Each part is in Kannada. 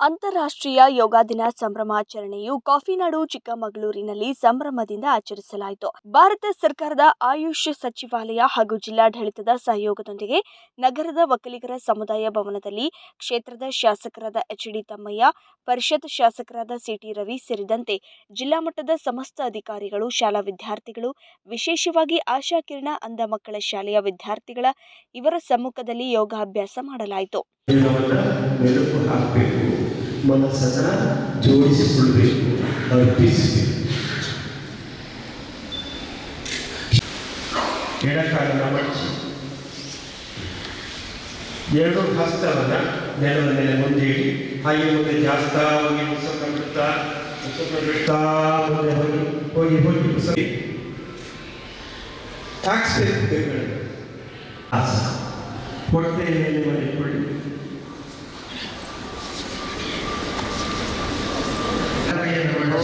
ಅಂತಾರಾಷ್ಟ್ರೀಯ ಯೋಗ ದಿನ ಸಂಭ್ರಮಾಚರಣೆಯು ಕಾಫಿನಾಡು ಚಿಕ್ಕಮಗಳೂರಿನಲ್ಲಿ ಸಂಭ್ರಮದಿಂದ ಆಚರಿಸಲಾಯಿತು. ಭಾರತ ಸರ್ಕಾರದ ಆಯುಷ್ ಸಚಿವಾಲಯ ಹಾಗೂ ಜಿಲ್ಲಾಡಳಿತದ ಸಹಯೋಗದೊಂದಿಗೆ ನಗರದ ವಕಲಿಗರ ಸಮುದಾಯ ಭವನದಲ್ಲಿ ಕ್ಷೇತ್ರದ ಶಾಸಕರಾದ ಎಚ್ ಡಿ ತಮ್ಮಯ್ಯ, ಪರಿಷತ್ ಶಾಸಕರಾದ ಸಿಟಿ ರವಿ ಸೇರಿದಂತೆ ಜಿಲ್ಲಾ ಮಟ್ಟದ ಸಮಸ್ತ ಅಧಿಕಾರಿಗಳು, ಶಾಲಾ ವಿದ್ಯಾರ್ಥಿಗಳು, ವಿಶೇಷವಾಗಿ ಆಶಾ ಕಿರಣ ಅಂಧ ಮಕ್ಕಳ ಶಾಲೆಯ ವಿದ್ಯಾರ್ಥಿಗಳ ಇವರ ಸಮ್ಮುಖದಲ್ಲಿ ಯೋಗಾಭ್ಯಾಸ ಮಾಡಲಾಯಿತು. ಮನಸ್ಸನ್ನು ಜೋಡಿಸಿಕೊಳ್ಳಬೇಕು. ಅರ್ಪಿಸಬೇಕು ಎಡಕಾಲನ ಮಡಚಿ ಎರಡು ಹಸ್ತವನ್ನು ನೆಲದ ಮೇಲೆ ಮುಂದೆ ಇಡಿ ಹಾಗೆ ಮುಂದೆ ಜಾಸ್ತಾ ಹೋಗಿ ಪುಸ್ತಕ ಬಿಡ್ತಾ ಪುಸ್ತಕ ಬಿಡ್ತಾ ಮುಂದೆ ಹೋಗಿ ಹೋಗಿ ಹೋಗಿ ಪುಸ್ತಕ ಹೊಟ್ಟೆ ಮೇಲೆ ಮಡಿಕೊಳ್ಳಿ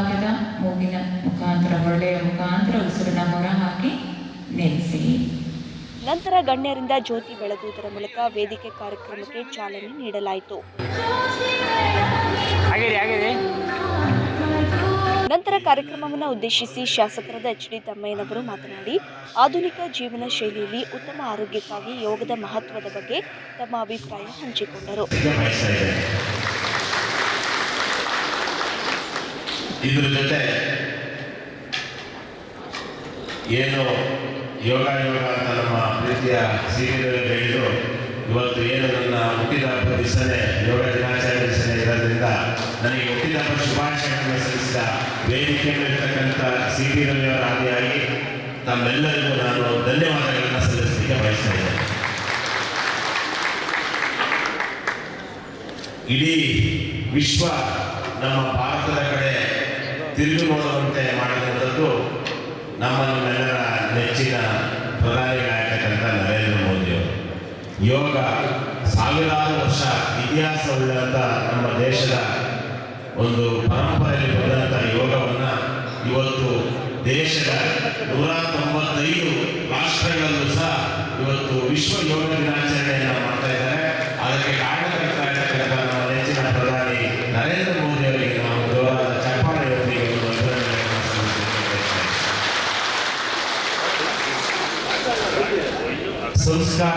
ಎಡಭಾಗದ ಮೂಗಿನ ಮುಖಾಂತರ ಹೊರಳೆಯ ಮುಖಾಂತರ ಉಸಿರನ್ನ ಹೊರಹಾಕಿ ನೆಲೆಸಿ ನಂತರ ಗಣ್ಯರಿಂದ ಜ್ಯೋತಿ ಬೆಳಗುವುದರ ಮೂಲಕ ವೇದಿಕೆ ಕಾರ್ಯಕ್ರಮಕ್ಕೆ ಚಾಲನೆ ನೀಡಲಾಯಿತು. ನಂತರ ಕಾರ್ಯಕ್ರಮವನ್ನು ಉದ್ದೇಶಿಸಿ ಶಾಸಕರಾದ ಎಚ್ ಡಿ ತಮ್ಮಯ್ಯನವರು ಮಾತನಾಡಿ ಆಧುನಿಕ ಜೀವನ ಶೈಲಿಯಲ್ಲಿ ಉತ್ತಮ ಆರೋಗ್ಯಕ್ಕಾಗಿ ಯೋಗದ ಮಹತ್ವದ ಬಗ್ಗೆ ತಮ್ಮ ಅಭಿಪ್ರಾಯ ಹಂಚಿಕೊಂಡರು ಬಯಸ್ತಾ ಇದೆ ಇದ್ರ ಜೊತೆ ಏನು ಯೋಗ ಯೋಗ ಅಂತ ನಮ್ಮ ಪ್ರೀತಿಯ ಸೀರೆ ಹೇಳಿದ್ರು. ಇವತ್ತು ಏನು ನನ್ನ ಹುಟ್ಟಿದ ಹಬ್ಬ ದಿವಸನೇ, ಯೋಗ ದಿನಾಚರಣೆ ದಿವಸನೇ ಇರೋದ್ರಿಂದ ನನಗೆ ಹುಟ್ಟಿದ ಹಬ್ಬ ಶುಭಾಶಯಗಳನ್ನು ಸಲ್ಲಿಸಿದ ವೇದಿಕೆಯಲ್ಲಿರ್ತಕ್ಕಂಥ ಸಿ ಟಿ ರವಿಯವರ ಆದಿಯಾಗಿ ತಮ್ಮೆಲ್ಲರಿಗೂ ನಾನು ಧನ್ಯವಾದಗಳನ್ನು ಸಲ್ಲಿಸಲಿಕ್ಕೆ ಬಯಸ್ತಾ ಇದ್ದೇನೆ. ಇಡೀ ವಿಶ್ವ ನಮ್ಮ ಭಾರತದ ಕಡೆ ತಿರುಗಿ ನೋಡುವಂತೆ ಮಾಡಿದಂಥದ್ದು ನಮ್ಮನ್ನೆಲ್ಲರ ನೆಚ್ಚಿನ ಪ್ರಧಾನಿ ನಾಯಕರಂತ ನರೇಂದ್ರ ಮೋದಿಯವರು. ಯೋಗ ಸಾವಿರಾರು ವರ್ಷ ಇತಿಹಾಸವುಳ್ಳಂಥ ನಮ್ಮ ದೇಶದ ಒಂದು ಪರಂಪರೆಯಲ್ಲಿ ಬಂದಂಥ ಯೋಗವನ್ನು ಇವತ್ತು ದೇಶದ ನೂರ ತೊಂಬತ್ತೈದು ರಾಷ್ಟ್ರಗಳಲ್ಲೂ ಸಹ ಇವತ್ತು ವಿಶ್ವ ಯೋಗ ದಿನಾಚರಣೆಯನ್ನು ಮಾಡ್ತಾ ಇದ್ದಾರೆ ಅದಕ್ಕೆ ಕಾರಣಕರ್ತರಾಗಿರ್ತಕ್ಕಂಥ ನಮ್ಮ ನೆಚ್ಚಿನ ಪ್ರಧಾನಿ ನರೇಂದ್ರ ಮೋದಿ ಅವರಿಗೆ ನಾವು ಜೋರಾದ ಚಪ್ಪಾಳೆಯೊಂದಿಗೆ ಒಂದು ಅಭಿನಂದನೆಯನ್ನು ಸಲ್ಲಿಸಲಿಕ್ಕೆ ಬಯಸ್ತೇನೆ. ಸಂಸ್ಕಾರ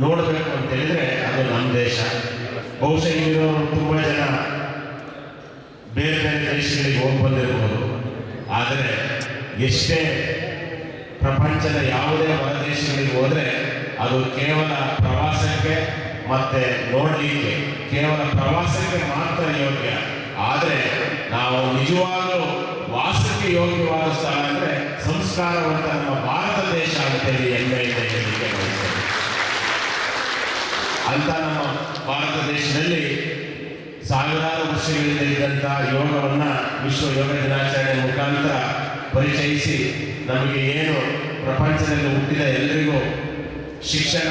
ನೋಡಬೇಕು ಅಂತ ಹೇಳಿದ್ರೆ ಅದು ನಮ್ಮ ದೇಶ ಬಹುಶಃ ಇಲ್ಲಿರೋರು ತುಂಬ ಜನ ಬೇರೆ ಬೇರೆ ದೇಶಗಳಿಗೆ ಹೋಗಿ ಬಂದಿರ್ಬೋದು ಆದರೆ ಎಷ್ಟೇ ಪ್ರಪಂಚದ ಯಾವುದೇ ಹೊರ ದೇಶಗಳಿಗೆ ಹೋದರೆ ಅದು ಕೇವಲ ಪ್ರವಾಸಕ್ಕೆ ಮತ್ತೆ ನೋಡಲಿಕ್ಕೆ ಕೇವಲ ಪ್ರವಾಸಕ್ಕೆ ಮಾತ್ರ ಯೋಗ್ಯ. ಆದರೆ ನಾವು ನಿಜವಾಗಲೂ ವಾಸಕ್ಕೆ ಯೋಗ್ಯವಾದ ಸ್ಥಳ ಅಂದರೆ ಸಂಸ್ಕಾರವಂತ ನಮ್ಮ ಭಾರತ ದೇಶ ಅಂತೇಳಿ ಹೆಮ್ಮೆಯಿಂದ ಇದೆ ಅಂತ ನಮ್ಮ ಭಾರತ ದೇಶದಲ್ಲಿ ಸಾವಿರಾರು ವರ್ಷಗಳಿಂದ ಇದ್ದಂಥ ಯೋಗವನ್ನು ವಿಶ್ವ ಯೋಗ ದಿನಾಚರಣೆ ಮುಖಾಂತರ ಪರಿಚಯಿಸಿ ನಮಗೆ ಏನು ಪ್ರಪಂಚದಲ್ಲಿ ಹುಟ್ಟಿದ ಎಲ್ಲರಿಗೂ ಶಿಕ್ಷಣ,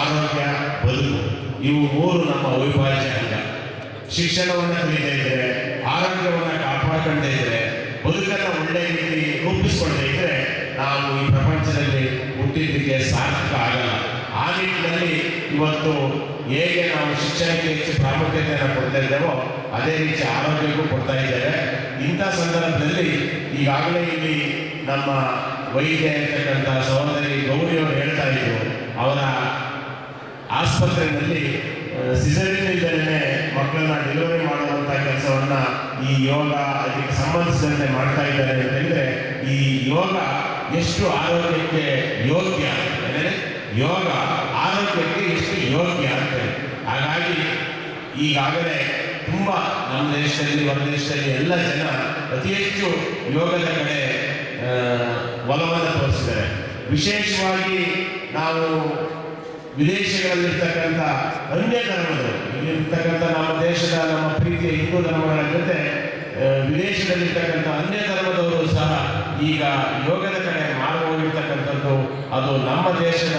ಆರೋಗ್ಯ, ಬದುಕು, ಇವು ಮೂರು ನಮ್ಮ ಅವಿಭಾಜ್ಯ ಅಂಗ. ಶಿಕ್ಷಣವನ್ನು ಕಲಿತಾ ಇದ್ದರೆ ಆರೋಗ್ಯವನ್ನು ಕಾಪಾಡ್ಕೊಳ್ತಾ ಇದ್ದರೆ ಬದುಕನ್ನು ಒಳ್ಳೆ ರೀತಿ ರೂಪಿಸ್ಕೊಳ್ತಾ ಇದ್ದರೆ ನಾವು ಈ ಪ್ರಪಂಚದಲ್ಲಿ ಹುಟ್ಟಿದ್ದಕ್ಕೆ ಸಾರ್ಥಕ ಆಗಲ್ಲ. ಆ ನಿಟ್ಟಿನಲ್ಲಿ ಇವತ್ತು ಹೇಗೆ ನಾವು ಶಿಕ್ಷಣಕ್ಕೆ ಹೆಚ್ಚು ಪ್ರಾಮುಖ್ಯತೆಯನ್ನು ಕೊಡ್ತಾ ಇದ್ದೇವೋ ಅದೇ ರೀತಿ ಆರೋಗ್ಯಕ್ಕೂ ಕೊಡ್ತಾ ಇದ್ದೇವೆ. ಇಂಥ ಸಂದರ್ಭದಲ್ಲಿ ಈಗಾಗಲೇ ಇಲ್ಲಿ ನಮ್ಮ ವೈದ್ಯ ಇರ್ತಕ್ಕಂಥ ಸಹೋದರಿ ಗೌರಿಯವರು ಹೇಳ್ತಾ ಇದ್ರು. ಅವರ ಆಸ್ಪತ್ರೆಯಲ್ಲಿ ಸಿಸರಿನಿಂದಲೇ ಮಕ್ಕಳನ್ನ ಡೆಲಿವರಿ ಮಾಡುವಂಥ ಕೆಲಸವನ್ನ ಈ ಯೋಗ ಅದಕ್ಕೆ ಸಂಬಂಧಿಸಿದಂತೆ ಮಾಡ್ತಾ ಇದ್ದಾರೆ ಅಂತಂದರೆ ಈ ಯೋಗ ಎಷ್ಟು ಆರೋಗ್ಯಕ್ಕೆ ಯೋಗ್ಯ? ಯೋಗ ಆರೋಗ್ಯಕ್ಕೆ ಎಷ್ಟು ಯೋಗ್ಯ ಅಂತ ಹಾಗಾಗಿ ಈಗಾಗಲೇ ತುಂಬ ನಮ್ಮ ದೇಶದಲ್ಲಿ, ಹೊರ ದೇಶದಲ್ಲಿ ಎಲ್ಲ ಜನ ಅತಿ ಹೆಚ್ಚು ಯೋಗದ ಕಡೆ ಒಲವನ್ನು ತೋರಿಸಿದ್ದಾರೆ. ವಿಶೇಷವಾಗಿ ನಾವು ವಿದೇಶಗಳಲ್ಲಿರ್ತಕ್ಕಂಥ ಅನ್ಯ ಧರ್ಮಗಳು ಇಲ್ಲಿರ್ತಕ್ಕಂಥ ನಮ್ಮ ದೇಶದ ನಮ್ಮ ಪ್ರೀತಿಯ ಹಿಂದೂ ಧರ್ಮಗಳ ಜೊತೆ ವಿದೇಶದಲ್ಲಿರ್ತಕ್ಕಂಥ ಅನ್ಯ ಧರ್ಮದವರು ಸಹ ಈಗ ಹೋಗಿರ್ತಕ್ಕಂಥದ್ದು ಅದು ನಮ್ಮ ದೇಶದ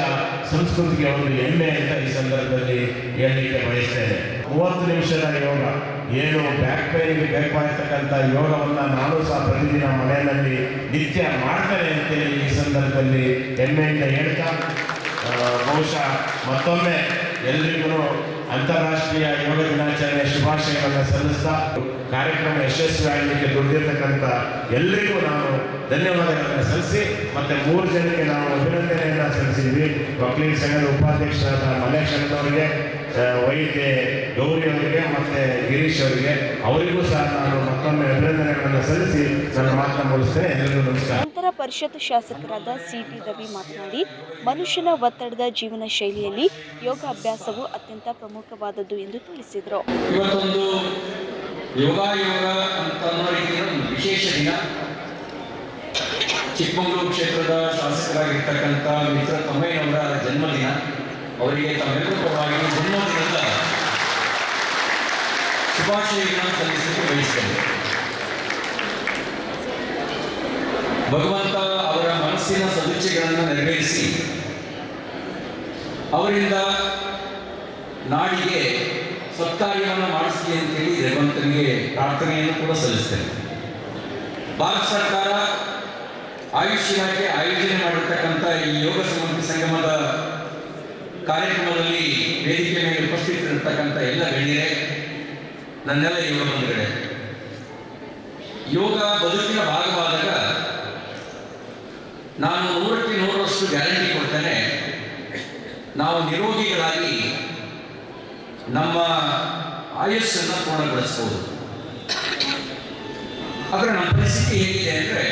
ಸಂಸ್ಕೃತಿಗೆ ಒಂದು ಹೆಮ್ಮೆ ಅಂತ ಈ ಸಂದರ್ಭದಲ್ಲಿ ಹೇಳಲಿಕ್ಕೆ ಬಯಸ್ತೇನೆ. ಮೂವತ್ತು ನಿಮಿಷದ ಯೋಗ, ಏನು ಬ್ಯಾಕ್ ಪೈನ್ಗೆ ಬೇಕಾಗಿರ್ತಕ್ಕಂಥ ಯೋಗವನ್ನು ನಾನು ಸಹ ಪ್ರತಿದಿನ ಮನೆಯಲ್ಲಿ ನಿತ್ಯ ಮಾಡ್ತೇನೆ ಅಂತೇಳಿ ಈ ಸಂದರ್ಭದಲ್ಲಿ ಹೆಮ್ಮೆಯಿಂದ ಹೇಳ್ತಾ ಬಹುಶಃ ಮತ್ತೊಮ್ಮೆ ಎಲ್ರಿಗೂ ಅಂತಾರಾಷ್ಟ್ರೀಯ ಯೋಗ ದಿನಾಚರಣೆ ಶುಭಾಶಯಗಳನ್ನು ಸಲ್ಲಿಸ್ತಾ ಕಾರ್ಯಕ್ರಮ ಯಶಸ್ವಿ ಆಗಲಿಕ್ಕೆ ದುಡಿದಿರ್ತಕ್ಕಂಥ ಎಲ್ಲರಿಗೂ ನಾನು ಧನ್ಯವಾದಗಳನ್ನು ಸಲ್ಲಿಸಿ ಮತ್ತೆ ಮೂರು ಜನಕ್ಕೆ ನಾವು ಅಭಿನಂದನೆಯನ್ನು ಸಲ್ಲಿಸಿದ್ವಿ. ವಕೀಲ ಸಂಘದ ಉಪಾಧ್ಯಕ್ಷರಾದ ಮಲ್ಲೇಶ್ ಅವರಿಗೆ ಆ, ವೈದ್ಯ ಗೌರಿ ಅವರಿಗೆ ಮತ್ತೆ ಗಿರೀಶ್ ಅವರಿಗೆ. ಅವರಿಗೂ ಸಹ ನಾನು ಮತ್ತೊಮ್ಮೆ ಅಭಿನಂದನೆಗಳನ್ನು ಸಲ್ಲಿಸಿ ನನ್ನ ಮಾತನ್ನು ಮುಗಿಸ್ತೇನೆ. ಎಲ್ಲರಿಗೂ ನಮಸ್ಕಾರ. ಪರಿಷತ್ ಶಾಸಕರಾದ ಸಿಟಿ ರವಿ ಮಾತನಾಡಿ, ಮನುಷ್ಯನ ಒತ್ತಡದ ಜೀವನ ಶೈಲಿಯಲ್ಲಿ ಯೋಗ ಅಭ್ಯಾಸವು ಅತ್ಯಂತ ಪ್ರಮುಖವಾದದ್ದು ಎಂದು ತಿಳಿಸಿದರು. ಚಿಕ್ಕಮಗಳೂರು ಕ್ಷೇತ್ರದ ಶಾಸಕರಾಗಿರ್ತಕ್ಕಂಥ ಮಿತ್ರ ತಮ್ಮಯ್ಯನವರ ಜನ್ಮದಿನ. ಅವರಿಗೆ ತಮ್ಮೆಲ್ಲರೂ ಜನ್ಮದಿನದ ಶುಭಾಶಯಗಳನ್ನು ಸಲ್ಲಿಸಲು ಬಯಸ್ತೇನೆ. ಭಗವಂತ ಅವರ ಮನಸ್ಸಿನ ಸದಿಚ್ಛೆಗಳನ್ನು ನೆರವೇರಿಸಿ ಅವರಿಂದ ನಾಡಿಗೆ ಸತ್ಕಾರ್ಯವನ್ನು ಅಂತ ಅಂತೇಳಿ ಭಗವಂತನಿಗೆ ಪ್ರಾರ್ಥನೆಯನ್ನು ಕೂಡ ಸಲ್ಲಿಸ್ತೇನೆ. ಭಾರತ ಸರ್ಕಾರ ಆಯುಷ್ ಇಲಾಖೆ ಆಯೋಜನೆ ಮಾಡಿರ್ತಕ್ಕಂಥ ಈ ಯೋಗ ಸಮೃದ್ಧಿ ಸಂಗಮದ ಕಾರ್ಯಕ್ರಮದಲ್ಲಿ ವೇದಿಕೆ ಮೇಲೆ ಉಪಸ್ಥಿತರಿರ್ತಕ್ಕಂಥ ಎಲ್ಲ ಗಣ್ಯರೇ, ನನ್ನೆಲ್ಲ ಯೋಗ ಬಂಧುಗಳೇ, ಯೋಗ ಬದುಕಿನ ಭಾಗವಾದಾಗ ನಾನು ನೂರಕ್ಕೆ ನೂರರಷ್ಟು ಗ್ಯಾರಂಟಿ ಕೊಡ್ತೇನೆ. ನಾವು ನಿರೋಗಿಗಳಾಗಿ ನಮ್ಮ ಆಯುಷ್ಯನ್ನು ಪೂರ್ಣಗೊಳಿಸ್ಬೋದು ಆದರೆ ನಮ್ಮ ಪರಿಸ್ಥಿತಿ ಹೇಗಿದೆ ಅಂದರೆ,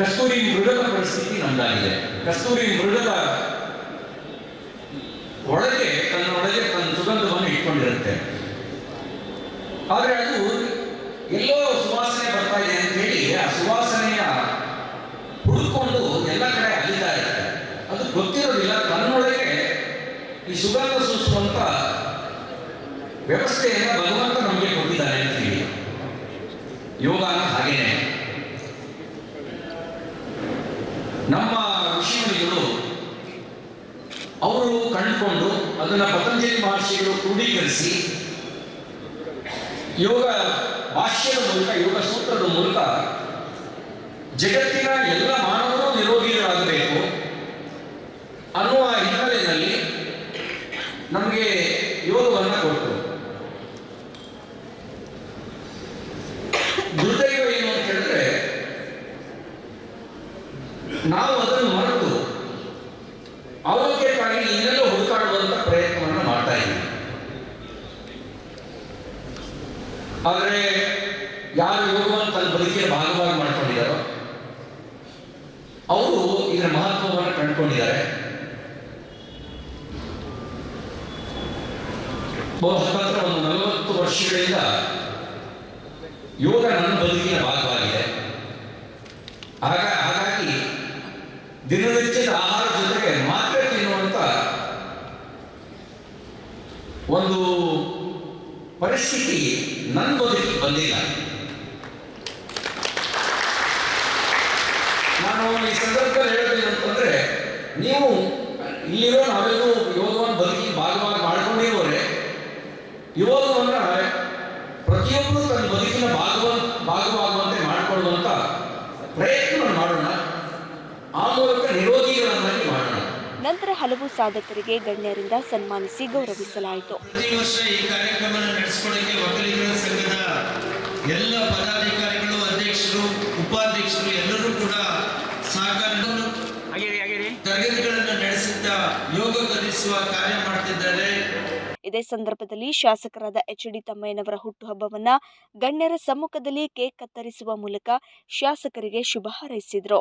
ಕಸ್ತೂರಿ ಮೃಗದ ಪರಿಸ್ಥಿತಿ ನಮ್ದಾಗಿದೆ. ಕಸ್ತೂರಿ ಮೃಗದ ಒಳಗೆ ತನ್ನೊಳಗೆ ತನ್ನ ಸುಗಂಧವನ್ನು ಇಟ್ಕೊಂಡಿರುತ್ತೆ. ಆದರೆ ಅದು ಎಲ್ಲೋ ಸುವಾಸನೆ ಬರ್ತಾ ಇದೆ ಅಂತ ಹೇಳಿ, ಆ ಸುವಾಸನೆಯ ಹುಡುಕೊಂಡು ಎಲ್ಲ ಕಡೆ ಅಲಿತಾ ಇರುತ್ತೆ ಅದು ಗೊತ್ತಿರೋದಿಲ್ಲ ತನ್ನೊಳಗೆ ಈ ಸುಗಂಧ ಸೂಸುವಂತ ವ್ಯವಸ್ಥೆಯನ್ನು ಭಗವಂತ ನಮಗೆ ಕೊಟ್ಟಿದ್ದಾನೆ ಅಂತ ಹೇಳಿ. ಯೋಗ ಹಾಗೇನೆ. ನಮ್ಮ ಋಷಿಮುನಿಗಳು ಅವರು ಕಂಡುಕೊಂಡು ಅದನ್ನ ಪತಂಜಲಿ ಮಹರ್ಷಿಗಳು ಕ್ರೋಢೀಕರಿಸಿ ಯೋಗ ಭಾಷ್ಯದ ಮೂಲಕ ಯೋಗ ಸೂತ್ರದ ಮೂಲಕ ಜಗತ್ತಿನ ಎಲ್ಲ ಮಾನವರು ನಿರೋಗಿಗಳಾಗಬೇಕು ಅನ್ನುವ ಹಿನ್ನೆಲೆಯಲ್ಲಿ ನಮಗೆ ಯೋಗವನ್ನು ಕೊಟ್ಟರು ದುರ್ದೈವ ಏನು ಅಂತ ಹೇಳಿದ್ರೆ ನಾವು ಅದನ್ನು ಮರೆತು ಆರೋಗ್ಯಕ್ಕಾಗಿ ಇನ್ನೆಲ್ಲ ಹುಡುಕಾಡುವಂತ ಪ್ರಯತ್ನವನ್ನು ಮಾಡ್ತಾ ಇದ್ದೀವಿ ಆದರೆ ಯಾರು ಯೋಗವನ್ನು ತನ್ನ ಬದುಕಿನ ಭಾಗವಾಗಿ ಮಾಡ್ಕೊಂಡಿದ್ದಾರೋ ಅವರು ಇದರ ಮಹತ್ವವನ್ನು ಕಂಡುಕೊಂಡಿದ್ದಾರೆ ಹತ್ತತ್ರ ಒಂದು ನಲವತ್ತು ವರ್ಷಗಳಿಂದ ಯೋಗ ನನ್ನ ಬದುಕಿನ ಭಾಗವಾಗಿದೆ. ಆಗ, ಹಾಗಾಗಿ ದಿನನಿತ್ಯದ ಆಹಾರ ಜೊತೆಗೆ ಮಾತ್ರ ತಿನ್ನುವಂತ ಒಂದು ಪರಿಸ್ಥಿತಿ ನನ್ನ ಬದುಕಿಗೆ ಬಂದಿಲ್ಲ. ನಾನು ಈ ಸಂದರ್ಭದಲ್ಲಿ ಹೇಳ್ತೀನಿ ಅಂತಂದ್ರೆ, ನೀವು ಇಲ್ಲಿರೋ ನಾವೆಲ್ಲೂ ಯೋಗವನ್ನು ಬದುಕಿ ಭಾಗವಾಗಿ ಮಾಡ್ಕೊಂಡಿರೋರೆ ಯೋಗವನ್ನ ಪ್ರತಿಯೊಬ್ಬರು ತನ್ನ ಬದುಕಿನ ಭಾಗವ ಭಾಗವಾಗುವಂತೆ ಮಾಡಿಕೊಳ್ಳುವಂತ ಪ್ರಯತ್ನ ಮಾಡೋಣ. ಆ ಮೂಲಕ ನಿರೋಗಿಗಳನ್ನಾಗಿ ಮಾಡೋಣ. ನಂತರ ಹಲವು ಸಾಧಕರಿಗೆ ಗಣ್ಯರಿಂದ ಸನ್ಮಾನಿಸಿ ಗೌರವಿಸಲಾಯಿತು. ಪ್ರತಿ ವರ್ಷ ಈ ಕಾರ್ಯಕ್ರಮ ನಡೆಸಿಕೊಳ್ಳಕ್ಕೆ ಒಕ್ಕಲಿಗರ ಸಂಘದ ಎಲ್ಲ ಪದಾಧಿಕಾರಿಗಳು ಅಧ್ಯಕ್ಷರು ಉಪಾಧ್ಯಕ್ಷರು ಎಲ್ಲರೂ ಕೂಡ ಸಹಕಾರ ತರಗತಿಗಳನ್ನು ನಡೆಸುತ್ತಾ ಯೋಗ ಕಲಿಸುವ ಕಾರ್ಯ ಮಾಡ್ತಿದ್ದಾರೆ. ಇದೇ ಸಂದರ್ಭದಲ್ಲಿ ಶಾಸಕರಾದ ಎಚ್ ಡಿ ತಮ್ಮಯ್ಯನವರ ಹುಟ್ಟುಹಬ್ಬವನ್ನ ಗಣ್ಯರ ಸಮ್ಮುಖದಲ್ಲಿ ಕೇಕ್ ಕತ್ತರಿಸುವ ಮೂಲಕ ಶಾಸಕರಿಗೆ ಶುಭ ಹಾರೈಸಿದರು.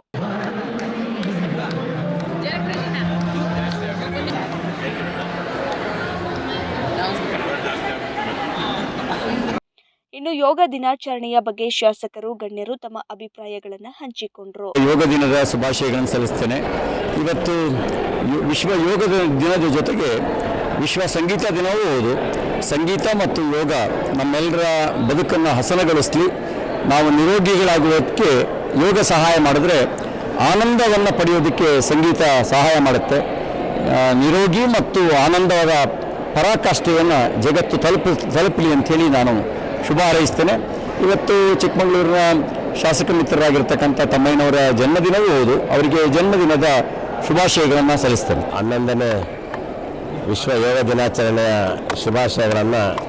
ಇನ್ನು ಯೋಗ ದಿನಾಚರಣೆಯ ಬಗ್ಗೆ ಶಾಸಕರು, ಗಣ್ಯರು ತಮ್ಮ ಅಭಿಪ್ರಾಯಗಳನ್ನು ಹಂಚಿಕೊಂಡರು. ಯೋಗ ದಿನದ ಶುಭಾಶಯಗಳನ್ನು ಸಲ್ಲಿಸ್ತೇನೆ. ಇವತ್ತು ವಿಶ್ವ ಯೋಗ ದಿನದ ಜೊತೆಗೆ ವಿಶ್ವ ಸಂಗೀತ ದಿನವೂ ಹೌದು. ಸಂಗೀತ ಮತ್ತು ಯೋಗ ನಮ್ಮೆಲ್ಲರ ಬದುಕನ್ನು ಹಸನಗೊಳಿಸಲಿ. ನಾವು ನಿರೋಗಿಗಳಾಗುವುದಕ್ಕೆ ಯೋಗ ಸಹಾಯ ಮಾಡಿದ್ರೆ ಆನಂದವನ್ನು ಪಡೆಯೋದಕ್ಕೆ ಸಂಗೀತ ಸಹಾಯ ಮಾಡುತ್ತೆ. ನಿರೋಗಿ ಮತ್ತು ಆನಂದವಾದ ಪರಾಕಾಷ್ಠೆಯನ್ನು ಜಗತ್ತು ತಲುಪ, ತಲುಪಲಿ ಅಂತೇಳಿ ನಾನು ಶುಭ ಹಾರೈಸ್ತೇನೆ. ಇವತ್ತು ಚಿಕ್ಕಮಗಳೂರಿನ ಶಾಸಕ ಮಿತ್ರರಾಗಿರ್ತಕ್ಕಂಥ ತಮ್ಮಯ್ಯನವರ ಜನ್ಮದಿನವೂ ಹೌದು. ಅವರಿಗೆ ಜನ್ಮದಿನದ ಶುಭಾಶಯಗಳನ್ನು ಸಲ್ಲಿಸ್ತೇನೆ. ಹನ್ನೊಂದನೇ ವಿಶ್ವ ಯೋಗ ದಿನಾಚರಣೆಯ ಶುಭಾಶಯಗಳನ್ನು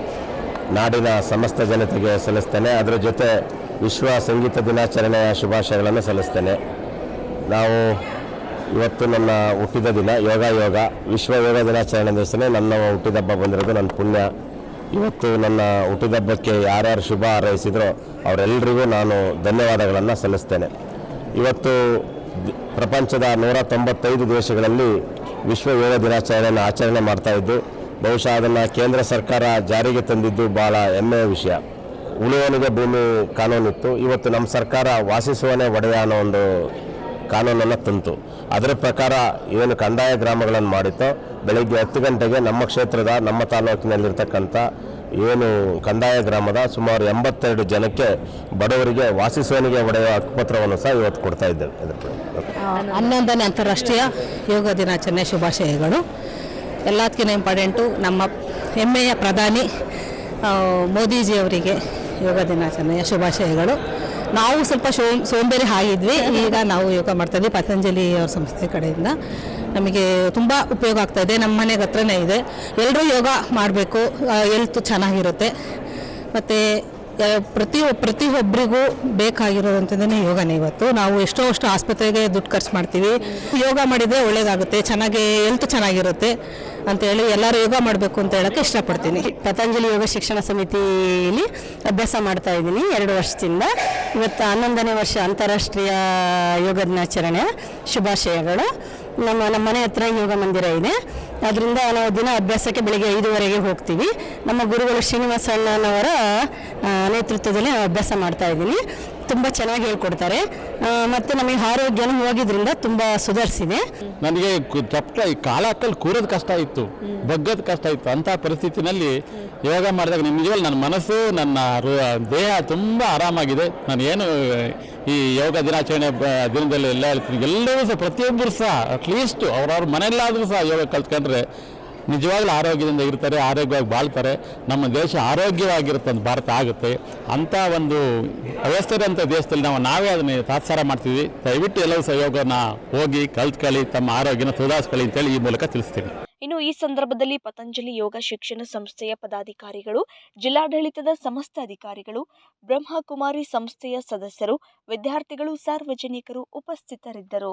ನಾಡಿನ ಸಮಸ್ತ ಜನತೆಗೆ ಸಲ್ಲಿಸ್ತೇನೆ. ಅದರ ಜೊತೆ ವಿಶ್ವ ಸಂಗೀತ ದಿನಾಚರಣೆಯ ಶುಭಾಶಯಗಳನ್ನು ಸಲ್ಲಿಸ್ತೇನೆ. ನಾವು ಇವತ್ತು ನನ್ನ ಹುಟ್ಟಿದ ದಿನ ಯೋಗ ಯೋಗ. ವಿಶ್ವ ಯೋಗ ದಿನಾಚರಣೆ ದಿವಸನೇ ನನ್ನ ಹುಟ್ಟಿದಬ್ಬ ಬಂದಿರೋದು ನನ್ನ ಪುಣ್ಯ. ಇವತ್ತು ನನ್ನ ಹುಟ್ಟಿದಬ್ಬಕ್ಕೆ ಯಾರ್ಯಾರು ಶುಭ ಹಾರೈಸಿದ್ರೋ ಅವರೆಲ್ಲರಿಗೂ ನಾನು ಧನ್ಯವಾದಗಳನ್ನು ಸಲ್ಲಿಸ್ತೇನೆ. ಇವತ್ತು ಪ್ರಪಂಚದ ನೂರ ತೊಂಬತ್ತೈದು ದೇಶಗಳಲ್ಲಿ ವಿಶ್ವ ಯೋಗ ದಿನಾಚರಣೆಯನ್ನು ಆಚರಣೆ ಮಾಡ್ತಾ ಇದ್ದು, ಬಹುಶಃ ಅದನ್ನು ಕೇಂದ್ರ ಸರ್ಕಾರ ಜಾರಿಗೆ ತಂದಿದ್ದು ಭಾಳ ಹೆಮ್ಮೆಯ ವಿಷಯ. ಉಳಿಯೋನಿಗೆ ಭೂಮಿ ಕಾನೂನಿತ್ತು. ಇವತ್ತು ನಮ್ಮ ಸರ್ಕಾರ ವಾಸಿಸುವನೇ ಒಡೆಯ ಅನ್ನೋ ಒಂದು ಕಾನೂನನ್ನು ತಂತು. ಅದರ ಪ್ರಕಾರ ಏನು ಕಂದಾಯ ಗ್ರಾಮಗಳನ್ನು ಮಾಡಿತ್ತು. ಬೆಳಗ್ಗೆ ಹತ್ತು ಗಂಟೆಗೆ ನಮ್ಮ ಕ್ಷೇತ್ರದ, ನಮ್ಮ ತಾಲೂಕಿನಲ್ಲಿರ್ತಕ್ಕಂಥ ಏನು ಕಂದಾಯ ಗ್ರಾಮದ ಸುಮಾರು ಎಂಬತ್ತೆರಡು ಜನಕ್ಕೆ ಬಡವರಿಗೆ ವಾಸಿಸುವನಿಗೆ ಒಡೆಯುವ ಹಕ್ಕುಪತ್ರವನ್ನು ಸಹ ಇವತ್ತು ಕೊಡ್ತಾ ಇದ್ದೇವೆ. ಹನ್ನೊಂದನೇ ಅಂತಾರಾಷ್ಟ್ರೀಯ ಯೋಗ ದಿನಾಚರಣೆ ಶುಭಾಶಯಗಳು. ಎಲ್ಲದಕ್ಕಿಂತ ಇಂಪಾರ್ಟೆಂಟು ನಮ್ಮ ಹೆಮ್ಮೆಯ ಪ್ರಧಾನಿ ಮೋದಿಜಿಯವರಿಗೆ ಯೋಗ ದಿನಾಚರಣೆಯ ಶುಭಾಶಯಗಳು. ನಾವು ಸ್ವಲ್ಪ ಶೋ ಸೋಂಬೇರಿ ಆಗಿದ್ವಿ ಈಗ ನಾವು ಯೋಗ ಮಾಡ್ತಾ ಇದ್ವಿ ಪತಂಜಲಿ ಅವ್ರ ಸಂಸ್ಥೆ ಕಡೆಯಿಂದ. ನಮಗೆ ತುಂಬ ಉಪಯೋಗ ಆಗ್ತಾ ಇದೆ. ನಮ್ಮ ಮನೆಗೆ ಹತ್ರನೇ ಇದೆ. ಎಲ್ಲರೂ ಯೋಗ ಮಾಡಬೇಕು. ಎಲ್ತ್ ಚೆನ್ನಾಗಿರುತ್ತೆ. ಮತ್ತು ಪ್ರತಿ ಪ್ರತಿಯೊಬ್ಬರಿಗೂ ಬೇಕಾಗಿರೋದಂಥದ್ದೇ ಯೋಗನೇ ಇವತ್ತು. ನಾವು ಎಷ್ಟೋ ಅಷ್ಟು ಆಸ್ಪತ್ರೆಗೆ ದುಡ್ಡು ಖರ್ಚು ಮಾಡ್ತೀವಿ. ಯೋಗ ಮಾಡಿದರೆ ಒಳ್ಳೆಯದಾಗುತ್ತೆ ಚೆನ್ನಾಗಿ ಹೆಲ್ತ್ ಚೆನ್ನಾಗಿರುತ್ತೆ. ಅಂತೇಳಿ ಎಲ್ಲರೂ ಯೋಗ ಮಾಡಬೇಕು ಅಂತ ಹೇಳೋಕ್ಕೆ ಇಷ್ಟಪಡ್ತೀನಿ. ಪತಂಜಲಿ ಯೋಗ ಶಿಕ್ಷಣ ಸಮಿತಿಯಲ್ಲಿ ಅಭ್ಯಾಸ ಮಾಡ್ತಾ ಇದ್ದೀನಿ ಎರಡು ವರ್ಷದಿಂದ. ಇವತ್ತು ಹನ್ನೊಂದನೇ ವರ್ಷ ಅಂತಾರಾಷ್ಟ್ರೀಯ ಯೋಗ ದಿನಾಚರಣೆ ಶುಭಾಶಯಗಳು. ನಮ್ಮ ನಮ್ಮ ಮನೆ ಹತ್ರ ಯೋಗ ಮಂದಿರ ಇದೆ. ಅದರಿಂದ ನಾವು ದಿನ ಅಭ್ಯಾಸಕ್ಕೆ ಬೆಳಿಗ್ಗೆ ಐದುವರೆಗೆ ಹೋಗ್ತೀವಿ. ನಮ್ಮ ಗುರುಗಳು ಶ್ರೀನಿವಾಸ ಅಣ್ಣನವರ ನೇತೃತ್ವದಲ್ಲಿ ನಾವು ಅಭ್ಯಾಸ ಮಾಡ್ತಾ ಇದ್ದೀನಿ. ತುಂಬ ಚೆನ್ನಾಗಿ ಹೇಳ್ಕೊಡ್ತಾರೆ. ಮತ್ತೆ ನಮಗೆ ಆರೋಗ್ಯನೂ ಹೋಗಿದ್ರಿಂದ ತುಂಬ ಸುಧಾರಿಸಿದೆ. ನನಗೆ ಈ ಕಾಲ ಹಾಕಲ್ ಕೂರೋದು ಕಷ್ಟ ಇತ್ತು, ಬಗ್ಗದ ಕಷ್ಟ ಇತ್ತು. ಅಂತ ಪರಿಸ್ಥಿತಿನಲ್ಲಿ ಯೋಗ ಮಾಡಿದಾಗ ನಿಮಗೆ ನನ್ನ ಮನಸ್ಸು, ನನ್ನ ದೇಹ ತುಂಬ ಆರಾಮಾಗಿದೆ. ನಾನು ಏನು, ಈ ಯೋಗ ದಿನಾಚರಣೆ ದಿನದಲ್ಲಿ ಎಲ್ಲ ಹೇಳ್ತೀನಿ. ಎಲ್ಲರೂ ಸಹ ಪ್ರತಿಯೊಬ್ಬರು ಸಹ ಅಟ್ಲೀಸ್ಟ್ ಅವ್ರವ್ರ ಮನೆಯಲ್ಲಾದರೂ ಸಹ ಯೋಗ ಕಲ್ತ್ಕೊಂಡ್ರೆ ನಿಜವಾಗ್ಲೂ ಆರೋಗ್ಯದಿಂದ ಇರ್ತಾರೆ ಆರೋಗ್ಯವಾಗಿ ಬಾಳ್ತಾರೆ ನಮ್ಮ ದೇಶ ಆರೋಗ್ಯವಾಗಿರುತ್ತೆ ಅಂತ ಭಾರತ ಆಗುತ್ತೆ. ಅಂಥ ಒಂದು ವ್ಯವಸ್ಥೆ ಇರೋಂಥ ದೇಶದಲ್ಲಿ ನಾವು ನಾವೇ ಅದನ್ನ ತಾತ್ಸಾರ ಮಾಡ್ತೀವಿ ದಯವಿಟ್ಟು ಎಲ್ಲರೂ ಸಹಯೋಗನ ಹೋಗಿ ಕಲ್ತ್ಕೊಳ್ಳಿ ತಮ್ಮ ಆರೋಗ್ಯನ ಸುಧಾರಿಸ್ಕೊಳ್ಳಿ ಅಂತೇಳಿ ಈ ಮೂಲಕ ತಿಳಿಸ್ತೀನಿ. ಇನ್ನು ಈ ಸಂದರ್ಭದಲ್ಲಿ ಪತಂಜಲಿ ಯೋಗ ಶಿಕ್ಷಣ ಸಂಸ್ಥೆಯ ಪದಾಧಿಕಾರಿಗಳು ಜಿಲ್ಲಾಡಳಿತದ ಸಮಸ್ತ ಅಧಿಕಾರಿಗಳು ಬ್ರಹ್ಮಕುಮಾರಿ ಸಂಸ್ಥೆಯ ಸದಸ್ಯರು ವಿದ್ಯಾರ್ಥಿಗಳು ಸಾರ್ವಜನಿಕರು ಉಪಸ್ಥಿತರಿದ್ದರು.